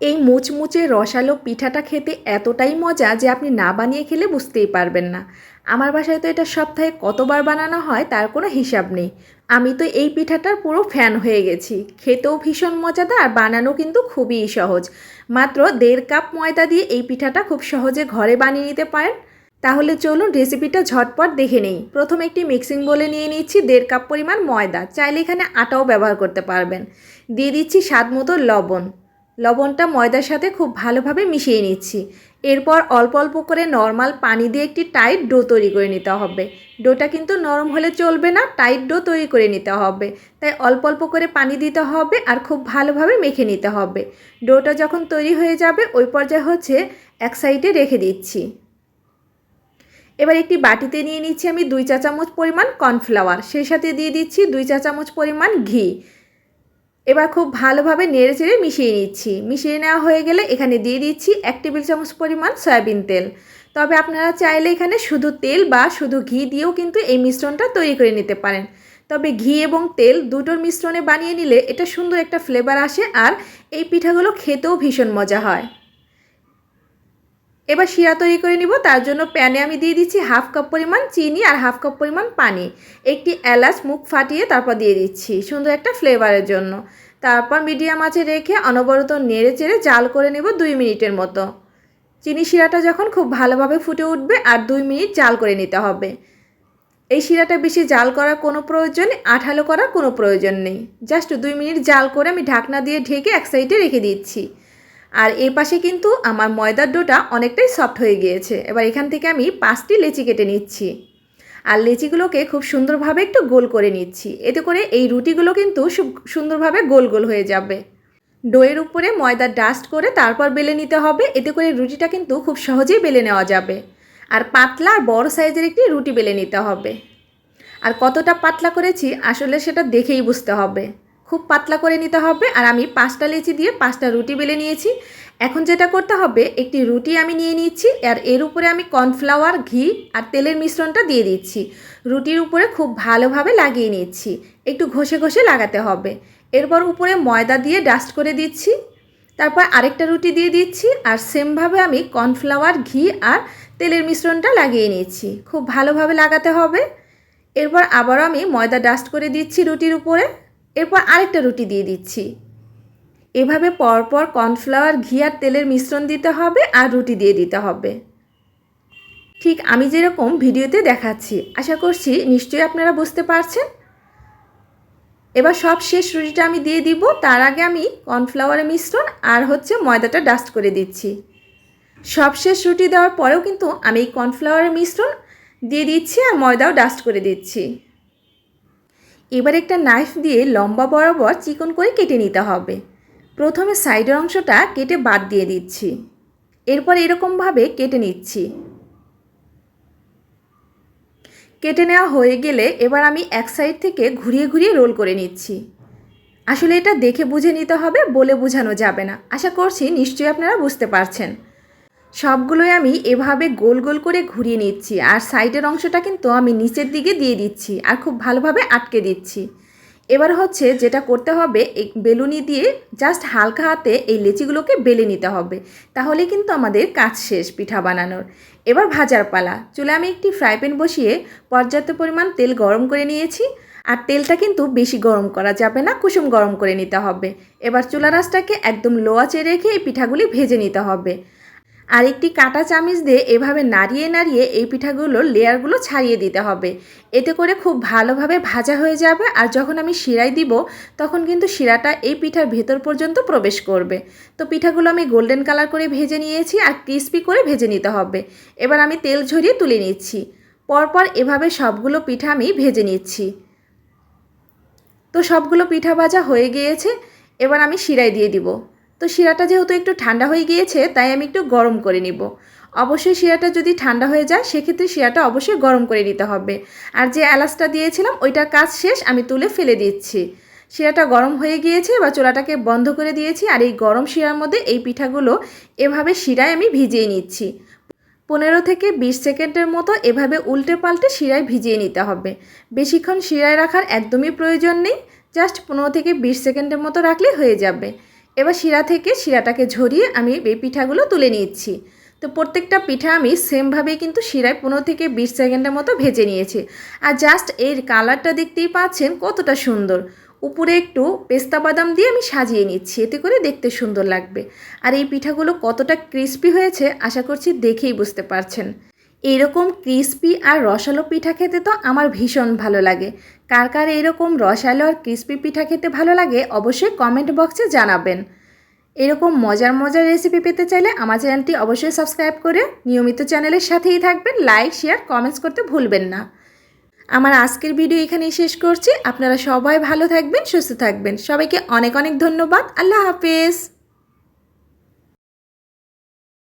এই মুচমুচে রসালো পিঠাটা খেতে এতটাই মজা যে আপনি না বানিয়ে খেলে বুঝতেই পারবেন না। আমার বাসায় তো এটা সপ্তাহে কতবার বানানো হয় তার কোনো হিসাব নেই। আমি তো এই পিঠাটার পুরো ফ্যান হয়ে গেছি। খেতেও ভীষণ মজাদার আর বানানো কিন্তু খুবই সহজ। মাত্র দেড় কাপ ময়দা দিয়ে এই পিঠাটা খুব সহজে ঘরে বানিয়ে নিতে পারেন। তাহলে চলুন রেসিপিটা ঝটপট দেখে নেই। প্রথমে একটি মিক্সিং বলে নিয়ে নিচ্ছি দেড় কাপ পরিমাণ ময়দা। চাইলে এখানে আটাও ব্যবহার করতে পারবেন। দিয়ে দিচ্ছি স্বাদ মতো লবণ। লবণটা ময়দার সাথে খুব ভালোভাবে মিশিয়ে নিচ্ছি। এরপর অল্প অল্প করে নর্মাল পানি দিয়ে একটি টাইট ডো তৈরি করে নিতে হবে। ডোটা কিন্তু নরম হলে চলবে না, টাইট ডো তৈরি করে নিতে হবে। তাই অল্প অল্প করে পানি দিতে হবে আর খুব ভালোভাবে মেখে নিতে হবে। ডোটা যখন তৈরি হয়ে যাবে, ওই পর্যায়ে হচ্ছে এক সাইডে রেখে দিচ্ছি। এবার একটি বাটিতে নিয়ে নিচ্ছি আমি দুই চা চামচ পরিমাণ কর্নফ্লাওয়ার। সেই সাথে দিয়ে দিচ্ছি দুই চা চামচ পরিমাণ ঘি। এবার খুব ভালোভাবে নেড়ে চেড়ে মিশিয়ে নিচ্ছি। মিশিয়ে নেওয়া হয়ে গেলে এখানে দিয়ে দিচ্ছি এক টেবিল চামচ পরিমাণ সয়াবিন তেল। তবে আপনারা চাইলে এখানে শুধু তেল বা শুধু ঘি দিয়েও কিন্তু এই মিশ্রণটা তৈরি করে নিতে পারেন। তবে ঘি এবং তেল দুটোর মিশ্রণে বানিয়ে নিলে এটা সুন্দর একটা ফ্লেভার আসে আর এই পিঠাগুলো খেতেও ভীষণ মজা হয়। এবার শিরা তৈরি করে নিব, তার জন্য প্যানে আমি দিয়ে দিচ্ছি হাফ কাপ পরিমাণ চিনি আর হাফ কাপ পরিমাণ পানি। একটি এলাচ মুখ ফাটিয়ে তারপর দিয়ে দিচ্ছি সুন্দর একটা ফ্লেভারের জন্য। তারপর মিডিয়াম আঁচে রেখে অনবরত নেড়ে চেড়ে জাল করে নেব দুই মিনিটের মতো। চিনি শিরাটা যখন খুব ভালোভাবে ফুটে উঠবে আর দুই মিনিট জাল করে নিতে হবে। এই শিরাটা বেশি জাল করার কোনো প্রয়োজন, আঠালো করার কোনো প্রয়োজন নেই। জাস্ট দুই মিনিট জাল করে আমি ঢাকনা দিয়ে ঢেকে এক সাইডে রেখে দিচ্ছি। আর এই পাশে কিন্তু আমার ময়দার ডোটা অনেকটাই সফট হয়ে গিয়েছে। এবার এখান থেকে আমি পাঁচটি লেচি কেটে নিচ্ছি। আর লেচিগুলোকে খুব সুন্দরভাবে একটু গোল করে নিচ্ছি। এতে করে এই রুটিগুলো কিন্তু সুন্দরভাবে গোল গোল হয়ে যাবে। ডোয়ের উপরে ময়দা ডাস্ট করে তারপর বেলে নিতে হবে। এতে করে রুটিটা কিন্তু খুব সহজেই বেলে নেওয়া যাবে। আর পাতলা আর বড় সাইজের একটি রুটি বেলে নিতে হবে। আর কতটা পাতলা করেছি আসলে সেটা দেখেই বুঝতে হবে। খুব পাতলা করে নিতে হবে আর আমি পাঁচটা লেচি দিয়ে পাঁচটা রুটি বেলে নিয়েছি। এখন যেটা করতে হবে, একটি রুটি আমি নিয়ে নিচ্ছি আর এর উপরে আমি কর্নফ্লাওয়ার, ঘি আর তেলের মিশ্রণটা দিয়ে দিচ্ছি। রুটির উপরে খুব ভালোভাবে লাগিয়ে নিচ্ছি। একটু ঘষে ঘষে লাগাতে হবে। এরপর উপরে ময়দা দিয়ে ডাস্ট করে দিচ্ছি। তারপর আরেকটা রুটি দিয়ে দিচ্ছি আর সেমভাবে আমি কর্নফ্লাওয়ার, ঘি আর তেলের মিশ্রণটা লাগিয়ে নিচ্ছি। খুব ভালোভাবে লাগাতে হবে। এরপর আবারও আমি ময়দা ডাস্ট করে দিচ্ছি রুটির উপরে। এরপর আরেকটা রুটি দিয়ে দিচ্ছি। এভাবে পরপর কর্নফ্লাওয়ার, ঘি আর তেলের মিশ্রণ দিতে হবে আর রুটি দিয়ে দিতে হবে। ঠিক আমি যেরকম ভিডিওতে দেখাচ্ছি, আশা করছি নিশ্চয়ই আপনারা বুঝতে পারছেন। এবার সব শেষ রুটিটা আমি দিয়ে দিব, তার আগে আমি কর্নফ্লাওয়ারের মিশ্রণ আর হচ্ছে ময়দাটা ডাস্ট করে দিচ্ছি। সব শেষ রুটি দেওয়ার পরেও কিন্তু আমি এই কর্নফ্লাওয়ারের মিশ্রণ দিয়ে দিচ্ছি আর ময়দাও ডাস্ট করে দিচ্ছি। এবার একটা নাইফ দিয়ে লম্বা বরাবর চিকন করে কেটে নিতে হবে। প্রথমে সাইডের অংশটা কেটে বাদ দিয়ে দিচ্ছি। এরপর এরকমভাবে কেটে নিচ্ছি। কেটে নেওয়া হয়ে গেলে এবার আমি এক সাইড থেকে ঘুরিয়ে ঘুরিয়ে রোল করে নিচ্ছি। আসলে এটা দেখে বুঝে নিতে হবে, বলে বোঝানো যাবে না। আশা করছি নিশ্চয়ই আপনারা বুঝতে পারছেন। সবগুলোই আমি এভাবে গোল গোল করে ঘুরিয়ে নিচ্ছি, আর সাইডের অংশটা কিন্তু আমি নিচের দিকে দিয়ে দিচ্ছি আর খুব ভালোভাবে আটকে দিচ্ছি। এবার হচ্ছে যেটা করতে হবে এই বেলুনি দিয়ে জাস্ট হালকা হাতে এই লেচিগুলোকে বেলে নিতে হবে, তাহলে কিন্তু আমাদের কাজ শেষ পিঠা বানানোর। এবার ভাজার পালা চুলে আমি একটি ফ্রাই প্যান বসিয়ে পর্যাপ্ত পরিমাণ তেল গরম করে নিয়েছি, আর তেলটা কিন্তু বেশি গরম করা যাবে না, কুসুম গরম করে নিতে হবে। এবার চুলা রাসটাকে একদম লো আঁচে রেখে এই পিঠাগুলি ভেজে নিতে হবে। আর একটি কাটা চামিচ দিয়ে এভাবে নাড়িয়ে নাড়িয়ে এই পিঠাগুলোর লেয়ারগুলো ছাড়িয়ে দিতে হবে। এতে করে খুব ভালোভাবে ভাজা হয়ে যাবে আর যখন আমি শিরাই দিব, তখন কিন্তু শিরাটা এই পিঠার ভেতর পর্যন্ত প্রবেশ করবে। তো পিঠাগুলো আমি গোল্ডেন কালার করে ভেজে নিয়েছি আর ক্রিস্পি করে ভেজে নিতে হবে। এবার আমি তেল ঝরিয়ে তুলে নিচ্ছি। পরপর এভাবে সবগুলো পিঠা আমি ভেজে নিচ্ছি। তো সবগুলো পিঠা ভাজা হয়ে গিয়েছে। এবার আমি শিরাই দিয়ে দিব। তো শিরাটা যেহেতু একটু ঠান্ডা হয়ে গিয়েছে, তাই আমি একটু গরম করে নিব। অবশ্যই শিরাটা যদি ঠান্ডা হয়ে যায়, সেক্ষেত্রে শিরাটা অবশ্যই গরম করে নিতে হবে। আর যে এলাচটা দিয়েছিলাম, ওইটার কাজ শেষ, আমি তুলে ফেলে দিচ্ছি। শিরাটা গরম হয়ে গিয়েছে বা চোলাটাকে বন্ধ করে দিয়েছি, আর এই গরম শিরার মধ্যে এই পিঠাগুলো এভাবে শিরায় আমি ভিজিয়ে নিচ্ছি। পনেরো থেকে বিশ সেকেন্ডের মতো এভাবে উল্টে পাল্টে শিরায় ভিজিয়ে নিতে হবে। বেশিক্ষণ শিরায় রাখার একদমই প্রয়োজন নেই, জাস্ট পনেরো থেকে বিশ সেকেন্ডের মতো রাখলে হয়ে যাবে। এবার শিরা থেকে শিরাটাকে ঝরিয়ে আমি এই পিঠাগুলো তুলে নিচ্ছি তো প্রত্যেকটা পিঠা আমি সেমভাবেই কিন্তু শিরায় পনেরো থেকে বিশ সেকেন্ডের মতো ভেজে নিয়েছি। আর জাস্ট এর কালারটা দেখতেই পাচ্ছেন কতটা সুন্দর। উপরে একটু পেস্তা বাদাম দিয়ে আমি সাজিয়ে নিচ্ছি, এতে করে দেখতে সুন্দর লাগবে। আর এই পিঠাগুলো কতটা ক্রিস্পি হয়েছে আশা করছি দেখেই বুঝতে পারছেন। এরকম ক্রিস্পি আর রসালো পিঠা খেতে তো আমার ভীষণ ভালো লাগে। কার কার এরকম রসালো আর ক্রিস্পি পিঠা খেতে ভালো লাগে অবশ্যই কমেন্ট বক্সে জানাবেন। এরকম মজার মজার রেসিপি পেতে চাইলে আমার চ্যানেলটি অবশ্যই সাবস্ক্রাইব করে নিয়মিত চ্যানেলের সাথেই থাকবেন। লাইক শেয়ার কমেন্টস করতে ভুলবেন না। আমার আজকের ভিডিও এখানেই শেষ করছি। আপনারা সবাই ভালো থাকবেন, সুস্থ থাকবেন। সবাইকে অনেক অনেক ধন্যবাদ। আল্লাহ হাফেজ।